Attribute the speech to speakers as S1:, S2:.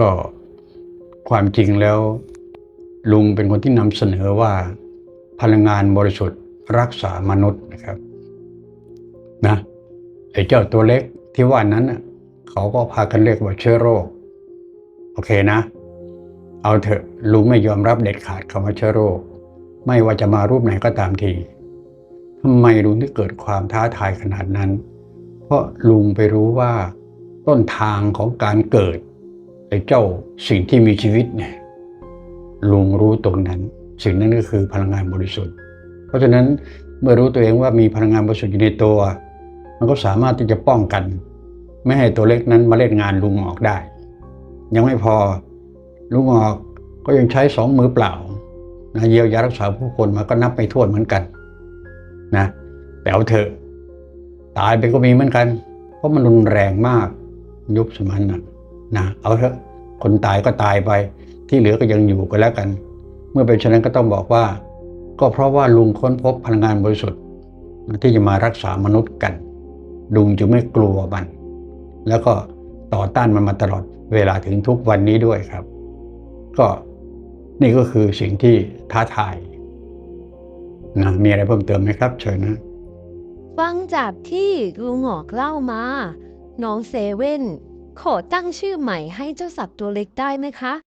S1: ก็ความจริงแล้วลุงเป็นคนที่นำเสนอว่าพลังงานบริสุทธิ์รักษามนุษย์นะครับนะไอ้เจ้าตัวเล็กที่ว่านั้นน่ะเขาก็พากันเรียกว่าเชื้อโรค โอเคนะ เอาเถอะลุงไม่ยอมรับเด็ดขาดคำว่าเชื้อโรค ไม่ว่าจะมารูปไหนก็ตามทีทำไมลุงถึงเกิดความท้าทายขนาดนั้น เพราะลุงไปรู้ว่าต้นทางของการเกิด ไอ้เจ้าสิ่งที่มีชีวิตเนี่ยลุงรู้ตรงนั้น สิ่งนั้นก็คือพลังงานบริสุทธิ์ เพราะฉะนั้นเมื่อรู้ตัวเองว่ามีพลังงานบริสุทธิ์อยู่ในตัว มันก็สามารถที่จะป้องกัน ไม่ให้ตัวเล็กนั้นมาเล่นงานลุงออกได้ ยังไม่พอลุงออกก็ยังใช้สองมือเปล่านะเยียวยารักษาผู้คนมาก็นับไม่ถ้วนเหมือนกันนะแต่เอาเถอะตายไปก็มีเหมือนกัน เพราะมันรุนแรงมากยุคสมัยนั้น นะเอาเถอะคนตายก็ตายไป ที่เหลือก็ยังอยู่กันแล้วกัน เมื่อเป็นเช่นนั้นก็ต้องบอกว่า ก็เพราะว่าลุงค้นพบพลังงานบริสุทธิ์ ที่จะมารักษามนุษย์กัน ลุงจึงไม่กลัวมัน แล้วก็ต่อต้านมันมาตลอดเวลาถึงทุกวันนี้ด้วยครับ ก็นี่ก็คือสิ่งที่ท้าทายนะมีอะไรเพิ่มเติมไหมครับ เชิญนะ
S2: ฟังจากที่ลุงหงอกเล่ามา น้องเซเว่น ขอตั้งชื่อใหม่ให้เจ้าสัตว์ตัวเล็กได้ไหมคะ